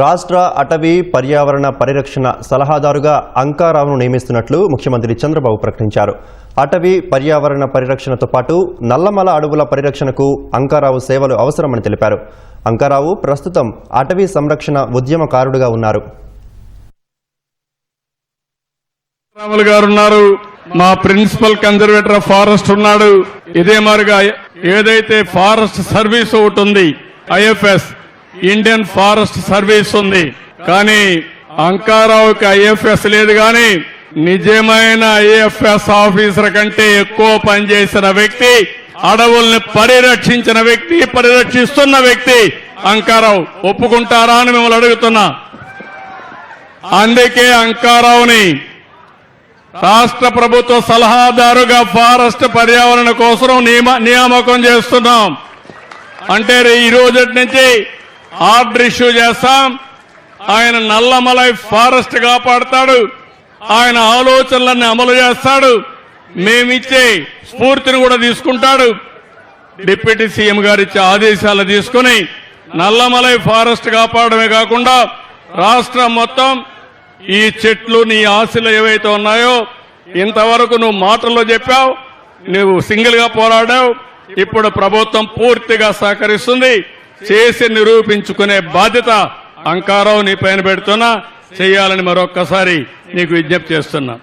రాష్ట్ర అటవీ పర్యావరణ పరిరక్షణ సలహాదారుగా అంకారావును నియమిస్తున్నట్లు ముఖ్యమంత్రి చంద్రబాబు ప్రకటించారు. అటవీ పర్యావరణ పరిరక్షణతో పాటు నల్లమల అడవుల పరిరక్షణకు అంకారావు సేవలు అవసరమని తెలిపారు. అంకారావు ప్రస్తుతం అటవీ సంరక్షణ ఉద్యమకారుడుగా ఉన్నారు. గారు ఉన్నారు. మా ప్రిన్సిపల్ కన్జర్వేటర్ ఆఫ్ ఫారెస్ట్ ఉన్నాడు. ఇదే మాదిరిగా ఏదైతే ఫారెస్ట్ సర్వీస్ ఒకటి ఉంది ఐఎఫ్ఎస్ ఇండియన్ ఫారెస్ట్ సర్వీస్ ఉంది. కానీ అంకారావుకి ఐఎఫ్ఎస్ లేదు కానీ నిజమైన ఐఎఫ్ఎస్ ఆఫీసర్ కంటే ఎక్కువ పనిచేసిన వ్యక్తి అడవుల్ని పరిరక్షించిన వ్యక్తి పరిరక్షిస్తున్న వ్యక్తి అంకారావు. ఒప్పుకుంటారా అని మిమ్మల్ని అడుగుతున్నా. అందుకే అంకారావుని రాష్ట్ర ప్రభుత్వ సలహాదారుగా ఫారెస్ట్ పర్యావరణ కోసం నియమ నియామకం చేస్తున్నాం. అంటే రే- ఈ రోజు నుంచి ఆర్డర్ ఇష్యూ చేస్తాం. ఆయన నల్లమలై ఫారెస్ట్ కాపాడతాడు. ఆయన ఆలోచనలన్నీ అమలు చేస్తాడు. మేమిచ్చే స్ఫూర్తిని కూడా తీసుకుంటాడు. డిప్యూటీ సీఎం గారు ఇచ్చే ఆదేశాలు తీసుకుని నల్లమలై ఫారెస్ట్ కాపాడమే కాకుండా రాష్ట్రం మొత్తం ఈ చెట్లు నీ ఆశలు ఏవైతే ఉన్నాయో ఇంతవరకు నువ్వు మాటల్లో చెప్పావు నువ్వు సింగిల్గా పోరాడావు. ఇప్పుడు ప్రభుత్వం పూర్తిగా సహకరిస్తుంది. చేసి నిరూపించుకునే బాధ్యత అంకారావు నీ పైన పెడుతున్నా. చేయాలని మరొక్కసారి నీకు విజ్ఞప్తి చేస్తున్నా.